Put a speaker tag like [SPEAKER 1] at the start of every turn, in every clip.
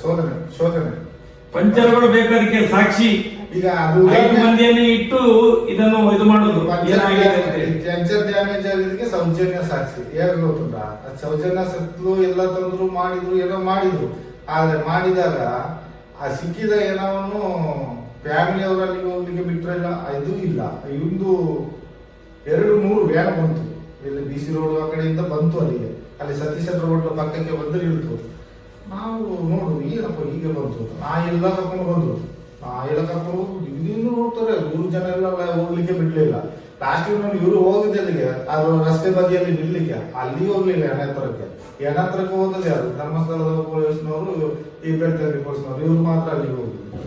[SPEAKER 1] ಶೋಧನೆ ಶೋಧನೆ
[SPEAKER 2] ಪಂಚರಗಳು ಬೇಕಾದಕ್ಕೆ ಸಾಕ್ಷಿ.
[SPEAKER 1] ಈಗ ಅದು
[SPEAKER 2] ಐದು ಮಂದಿಯನ್ನು ಇಟ್ಟು ಇದನ್ನು ಇದು ಮಾಡುದು.
[SPEAKER 1] ಪಂಚರ್ ಡ್ಯಾಮೇಜ್ ಆಗಿದ್ದಕ್ಕೆ ಸೌಜನ್ಯ ಸಾಕ್ಷಿ. ಹೇಗೆ ಗೊತ್ತುಂಟಾ? ಸೌಜನ್ಯ ಸತ್ಲು ಎಲ್ಲ ತಂದ್ರು ಮಾಡಿದ್ರು ಏನೋ ಮಾಡಿದ್ರು. ಆದ್ರೆ ಮಾಡಿದಾಗ ಆ ಸಿಕ್ಕಿದ ಏನವನು ಫ್ಯಾಮಿಲಿ ಅವರಲ್ಲಿ ಹೋಗ್ಲಿಕ್ಕೆ ಬಿಟ್ರಲ್ಲ ಇದು ಇಲ್ಲ. ಇಂದು ಎರಡು ಮೂರು ವ್ಯಾನ್ ಬಂತು. ಇಲ್ಲಿ ಬಿ ಸಿ ರೋಡ್ ಆ ಕಡೆಯಿಂದ ಬಂತು ಅಲ್ಲಿಗೆ. ಅಲ್ಲಿ ಸತೀಶ್ ರೋಡ್ ಪಕ್ಕಕ್ಕೆ ಬಂದ್ರೆ ಇಳ್ತು ನಾವು ನೋಡು ಏನಪ್ಪ ಹೀಗೆ ಬಂತು. ನಾ ಎಲ್ಲ ಕರ್ಕೊಂಡು ಬಂದ್ರು. ನಾ ಎಲ್ಲ ಕರ್ಕೊಂಡು ಹೋಗುದು ಇನ್ನು ನೋಡ್ತಾರೆ ಮೂರು ಜನ ಎಲ್ಲ ಹೋಗ್ಲಿಕ್ಕೆ ಬಿಡ್ಲಿಲ್ಲ. ಲಾಸ್ಟ್ ನೋಡಿ ಇವರು ಹೋಗಿದ್ದೆ ಅಲ್ಲಿಗೆ, ಅದು ರಸ್ತೆ ಬದಿಯಲ್ಲಿ ನಿಲ್ಲಿಕ್ಕೆ. ಅಲ್ಲಿ ಹೋಗ್ಲಿಲ್ಲ ಎಣೆತ್ತರಕ್ಕೆ ಹತ್ರಕ್ಕೆ ಹೋದಲ್ಲಿ ಯಾರು ಧರ್ಮಸ್ಥಳದ ಪೊಲೀಸ್ನವರು, ಈ ಬೆಳ್ತಂಗಡಿ ಪೊಲೀಸ್ನವರು, ಇವ್ರು ಮಾತ್ರ ಅಲ್ಲಿಗೆ ಹೋಗಿದ್ರು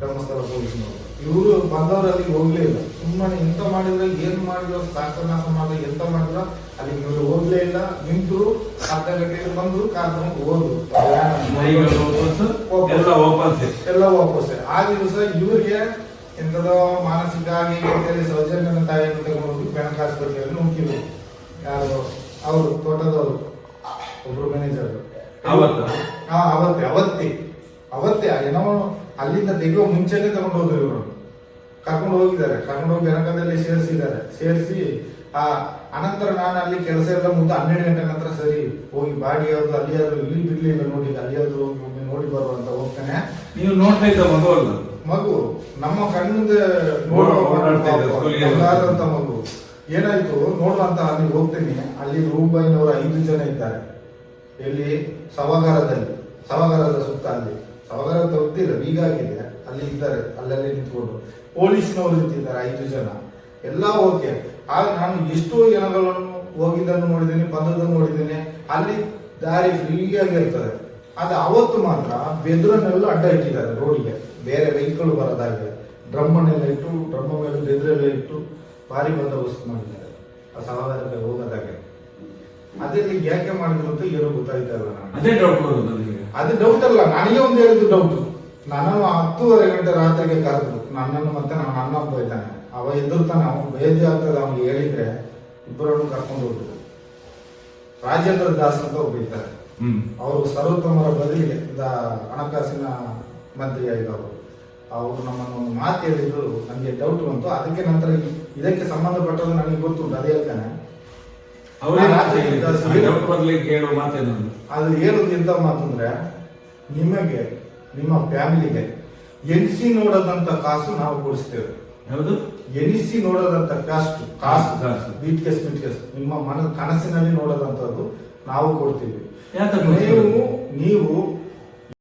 [SPEAKER 1] ಧರ್ಮಸ್ಥಳ ಪೊಲೀಸ್ನವರು. ಇವರು ಬಂದವರು ಅಲ್ಲಿಗೆ ಹೋಗ್ಲೇ ಇಲ್ಲ. ಸುಮ್ಮನೆ ಎಂತ ಮಾಡಿದ್ರೆ ಏನ್ ಮಾಡಿದ್ರು ಸಾಕನಾಶ ಮಾಡ ಎಂತ ಮಾಡಿದ್ರ ಅಲ್ಲಿ ಇವರು ಹೋಗ್ಲೇ ಇಲ್ಲ. ನಿಂತರು ಅರ್ಧ ಗಂಟೆಗೆ ಬಂದ್ರು ಕಾರ್ ತಗೊಂಡು ಹೋದ್ರು.
[SPEAKER 2] ಎಲ್ಲ ವಾಪಸ್.
[SPEAKER 1] ಆ ದಿವಸ ಇವರಿಗೆ ಎಂತದ ಮಾನಸಿಕ ಆಗಿ ಅಂತೇಳಿ ಸೌಜನ್ಯನ ತಾಯಿಯನ್ನು ತಗೊಂಡು ಬ್ಯಾಂಕ್ ಆಸ್ಪತ್ರೆಯಲ್ಲಿ ನುಗ್ಗಿದ್ರು ಯಾರು? ಅವರು ತೋಟದವರು. ಒಬ್ರು ಮ್ಯಾನೇಜರ್
[SPEAKER 2] ಅವತ್ತೇ?
[SPEAKER 1] ಅವತ್ತೇ ಅವತ್ತೇ. ಏನೋ ಅಲ್ಲಿಂದ ತೆಗೆಯುವ ಮುಂಚೆನೆ ತಗೊಂಡು ಹೋದ್ರು ಇವರು. ಕರ್ಕೊಂಡು ಹೋಗಿದ್ದಾರೆ. ಕರ್ಕೊಂಡು ಹೋಗಿ ಜನಕದಲ್ಲಿ ಸೇರಿಸಿದ್ದಾರೆ. ಸೇರಿಸಿ ಆ ಅನಂತರ ನಾನು ಅಲ್ಲಿ ಕೆಲಸ ಎಲ್ಲ ಮುಂದೆ ಹನ್ನೆರಡು ಗಂಟೆ ನಂತರ ಸರಿ ಹೋಗಿ ಬಾಡಿ ಯಾವ್ದು ಅಲ್ಲಿಯಾದ್ರೂ ಇಲ್ಲಿ ಬಿಡ್ಲಿಲ್ಲ ನೋಡಿ ಅಲ್ಲಿ ಹೋಗಿ ಒಮ್ಮೆ ನೋಡಿ ಬರುವಂತ ಹೋಗ್ತಾನೆ.
[SPEAKER 2] ನೀವು ನೋಡ್ತಾ ಇದ್ದ ಮಗು ಅಲ್ಲ?
[SPEAKER 1] ಮಗು ನಮ್ಮ ಕಣ್ಣಿಂದ ನೋಡುವಂತ ಮಗು ಏನಾಯ್ತು? ನೋಡುವಂತ ಅಲ್ಲಿ ಹೋಗ್ತೀನಿ. ಅಲ್ಲಿ ರೂಪಾಯಿನವರು ಐದು ಜನ ಇದ್ದಾರೆ. ಎಲ್ಲಿ? ಸವಗಾರದಲ್ಲಿ. ಸವಗಾರದ ಸುತ್ತ ಅಲ್ಲಿ. ಗೊತ್ತಿಲ್ಲ ಬೀಗ ಆಗಿದೆ ಅಲ್ಲಿ ಇದ್ದಾರೆ, ಅಲ್ಲಲ್ಲಿ ನಿಂತ್ಕೊಂಡು. ಪೊಲೀಸ್ನವರು ನಿಂತಿದ್ದಾರೆ, ಐದು ಜನ. ಎಲ್ಲ ಓಕೆ. ಆದ್ರೆ ನಾನು ಎಷ್ಟೋ ಜನಗಳನ್ನು ಹೋಗಿದ್ದನ್ನು ನೋಡಿದ್ದೀನಿ, ಬಂದದ್ದನ್ನು ನೋಡಿದ್ದೀನಿ. ಅಲ್ಲಿ ದಾರಿ ಫ್ರೀಯಾಗಿ ಇರ್ತದೆ ಆದ್ರೆ ಅವತ್ತು ಮಾತ್ರ ಬೆದ್ರನ್ನೆಲ್ಲ ಅಡ್ಡ ಇಟ್ಟಿದ್ದಾರೆ ರೋಡಿಗೆ. ಬೇರೆ ವೆಹಿಕಲ್ ಡ್ರಮ್ ಡ್ರಮ್ಮನ್ನೆಲ್ಲ ಇಟ್ಟು, ಡ್ರಮ್ಮ ಮೇಲೆ ಬೆದ್ರೆಲ್ಲ ಇಟ್ಟು ಭಾರಿ ಬಂದೋಬಸ್ತ್ ಮಾಡಿದ್ದಾರೆ. ಆ ಸಹೋದರಕ್ಕೆ ಹೋಗೋದಾಗೆ ಅದರಲ್ಲಿ ಯಾಕೆ ಮಾಡಿದ್ರು ಅಂತ ಏನು ಗೊತ್ತಾಯ್ತಾ ಇಲ್ಲ ನನಗೆ.
[SPEAKER 2] ಅದೇ ಡೌಟ್ ಬರೋದು ನನಗೆ.
[SPEAKER 1] ಅದು ಡೌಟ್ ಅಲ್ಲ ನನಗೆ ಒಂದು ಹೇಳಿದ್ದು ಡೌಟ್ ನನ್ನನ್ನು ಹತ್ತೂವರೆ ಗಂಟೆ ರಾತ್ರಿಗೆ ಕರೆದ್ರು. ನನ್ನನ್ನು ಮತ್ತೆ ನನ್ನ ಅಣ್ಣ ಒಬ್ಬ ಇದ್ದಾನೆ. ಅವ ಎದುರ್ತಾನೆ ಅವನು ಬೇಜಿ ಆಗ್ತದೆ ಅವ್ನಿಗೆ ಹೇಳಿದ್ರೆ ಇಬ್ಬರನ್ನು ಕರ್ಕೊಂಡು ಹೋಗ್ತದೆ ರಾಜೇಂದ್ರ ದಾಸ್ ಅಂತ ಒಬ್ಬ ಇದ್ದಾರೆ.
[SPEAKER 2] ಹ್ಮ್.
[SPEAKER 1] ಅವರು ಸರ್ವೋತ್ತಮರ ಬದಲಿಗೆ ಹಣಕಾಸಿನ ಮಂತ್ರಿಯಾಗಿದ್ದವರು. ಅವರು ಅವರು ನಮ್ಮನ್ನು ಒಂದು ಮಾತು ಹೇಳಿದ್ರು ನನಗೆ ಡೌಟ್ ಬಂತು. ಅದಕ್ಕೆ ನಂತರ ಇದಕ್ಕೆ ಸಂಬಂಧಪಟ್ಟದ್ದು ನನಗೆ ಗೊತ್ತುಂಟು ಅದೇ ಹೇಳ್ತಾನೆ.
[SPEAKER 2] ಹೇಳುವ ಮಾತೇನು
[SPEAKER 1] ಅದು ಏನು ಎಂತ ಮಾತಂದ್ರೆ ನಿಮಗೆ ನಿಮ್ಮ ಫ್ಯಾಮಿಲಿಗೆ ಎನಿಸಿ ನೋಡದಂತ ಕಾಸು ನಾವು ಕೊಡಿಸ್ತೇವೆ.
[SPEAKER 2] ಯಾವುದು?
[SPEAKER 1] ಎನಿಸಿ ನೋಡದಂತ ಕಾಸ್ಟ್ ಕಾಸು
[SPEAKER 2] ಕಾಸು.
[SPEAKER 1] ಬೀಟ್ ಕೆಸ್ ಬಿಟ್ ಕೇಸ್ ನಿಮ್ಮ ಮನ ಕನಸಿನಲ್ಲಿ ನೋಡದಂತದ್ದು ನಾವು ಕೊಡ್ತೀವಿ. ನೀವು ನೀವು